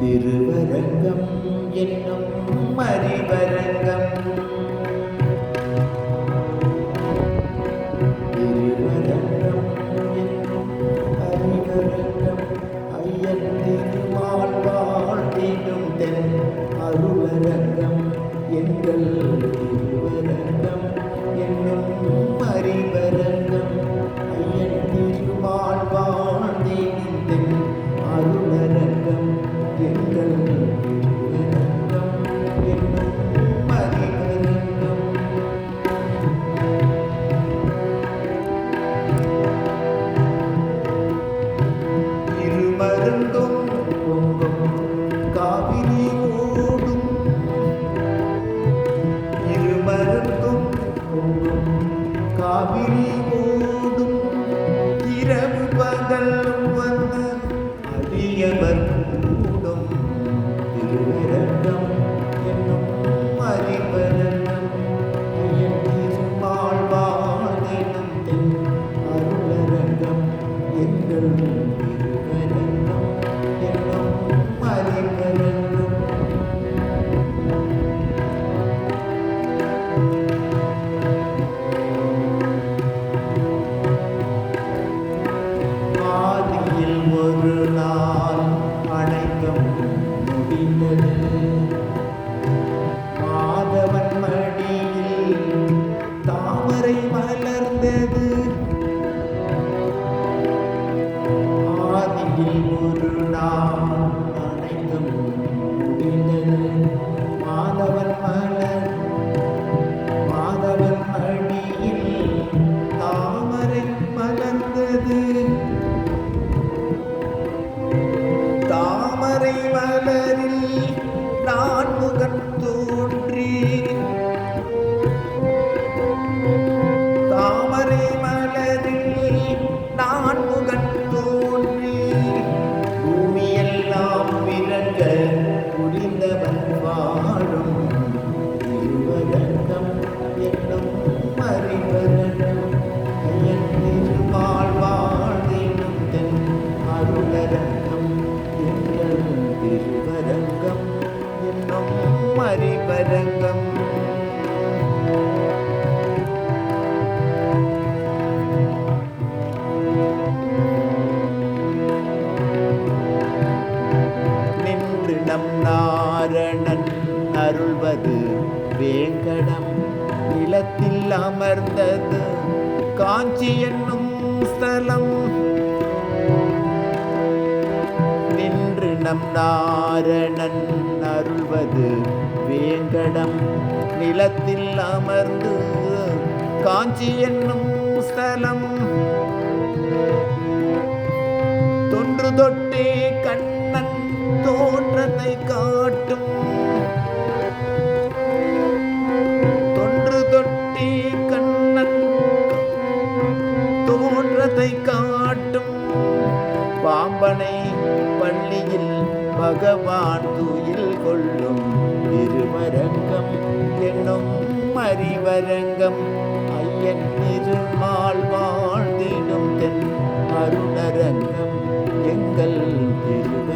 திருவரங்கம் என்னும் அறிவரங்கம் திருவரங்கம் என்னும் அறிவரங்கம் ஐயன் திருமால் வாழ்த்திடும் தென் அருளரங்கம் எங்கள் காவிரி ஓடும் இரவு பகல் வந்து அடியவர் கூடும். திருவிரங்கம் மாதவன் மடியில் தாமரை மலர்ந்தது. ஆதியில் ஒரு நாள் அணைக்கம் முடிந்தது மாதவன் மலர் மாதவன் மடியில் தாமரை மலர்ந்தது. தாமரை என்னும் நின்று நம் நாரணன் அருள்வது வேங்கடம். நிலத்தில் அமர்ந்தது காஞ்சி என்னும் ஸ்தலம். நின்று நம் நாரணன் அருள்வது. வேங்கடம் நிலத்தில் அமர்ந்து காஞ்சி என்னும் ஸ்தலம். தொன்று தொட்டே கண்ணன் தோற்றத்தை காட்டும் பகவான் துயில் கொள்ளும் திருமரங்கம் என்னும் அறிவரங்கம். ஐயன் திருமால் வாழ்ந்திடும் தென் அருணரங்கம் எங்கள் திரு